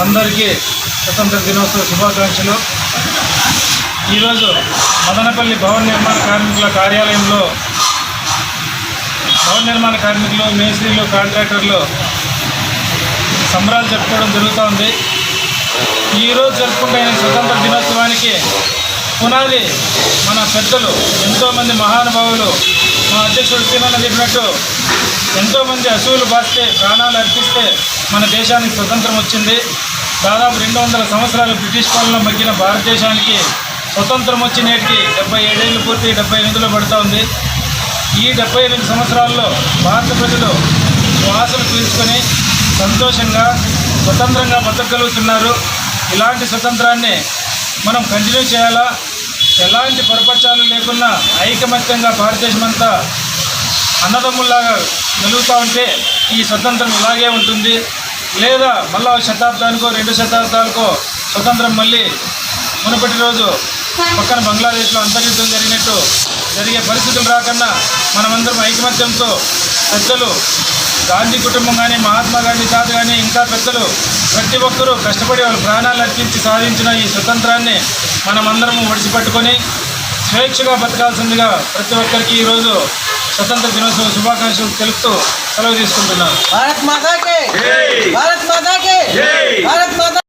అందరికీ స్వతంత్ర దినోత్సవ శుభాకాంక్షలు. ఈరోజు మదనపల్లి భవన నిర్మాణ కార్మికుల కార్యాలయంలో భవన నిర్మాణ కార్మికులు మేస్త్రీలు కాంట్రాక్టర్లు సంబరాలు జరుపుకోవడం జరుగుతోంది ఈరోజు జరుపుకుంటున్న స్వతంత్ర దినోత్సవానికి పునాది మన పెద్దలు ఎంతోమంది మహానుభావులు మా అధ్యక్షుడు సీమన్న చెప్పినట్టు ఎంతోమంది అసువులు బాస్తే ప్రాణాలు అర్పిస్తే మన దేశానికి స్వతంత్రం వచ్చింది. దాదాపు రెండు వందల సంవత్సరాలు బ్రిటిష్ పాలన మగ్గిన భారతదేశానికి స్వతంత్రం వచ్చి నేటికి డెబ్బై ఏడేళ్ళు పూర్తి డెబ్బై ఎనిమిదిలో పడుతూ ఉంది. ఈ డెబ్బై ఎనిమిది సంవత్సరాల్లో భారత ప్రజలు శ్వాసలు పీల్చుకొని సంతోషంగా స్వతంత్రంగా బతకగలుగుతున్నారు. ఇలాంటి స్వతంత్రాన్ని మనం కంటిన్యూ చేయాలా? ఎలాంటి పొరపచ్చాలు లేకుండా ఐకమత్యంగా భారతదేశం అంతా అన్నదమ్ముల్లాగా వెలుగుతూ ఉంటే ఈ స్వతంత్రం ఇలాగే ఉంటుంది. లేదా మళ్ళా ఒక శతాబ్దానికో రెండు శతాబ్దాలకో స్వతంత్రం మళ్ళీ మునుపటి రోజు పక్కన బంగ్లాదేశ్లో అంతర్యుద్ధం జరిగినట్టు జరిగే పరిస్థితులు రాకుండా మనమందరం ఐకమత్యంతో పెద్దలు గాంధీ కుటుంబం కానీ మహాత్మా గాంధీ తాత కానీ ఇంకా పెద్దలు ప్రతి ఒక్కరూ కష్టపడి వాళ్ళ ప్రాణాలు అర్పించి సాధించిన ఈ స్వతంత్రాన్ని మనమందరం ఒడిచిపెట్టుకొని స్వేచ్ఛగా బతకాల్సిందిగా ప్రతి ఒక్కరికి ఈరోజు స్వతంత్ర దినోత్సవ శుభాకాంక్షలు తెలుపుతూ సెలవు తీసుకుంటున్నాను. భారత్ మాతాకే! భారత్ మాతాకే! భారత్ మాతా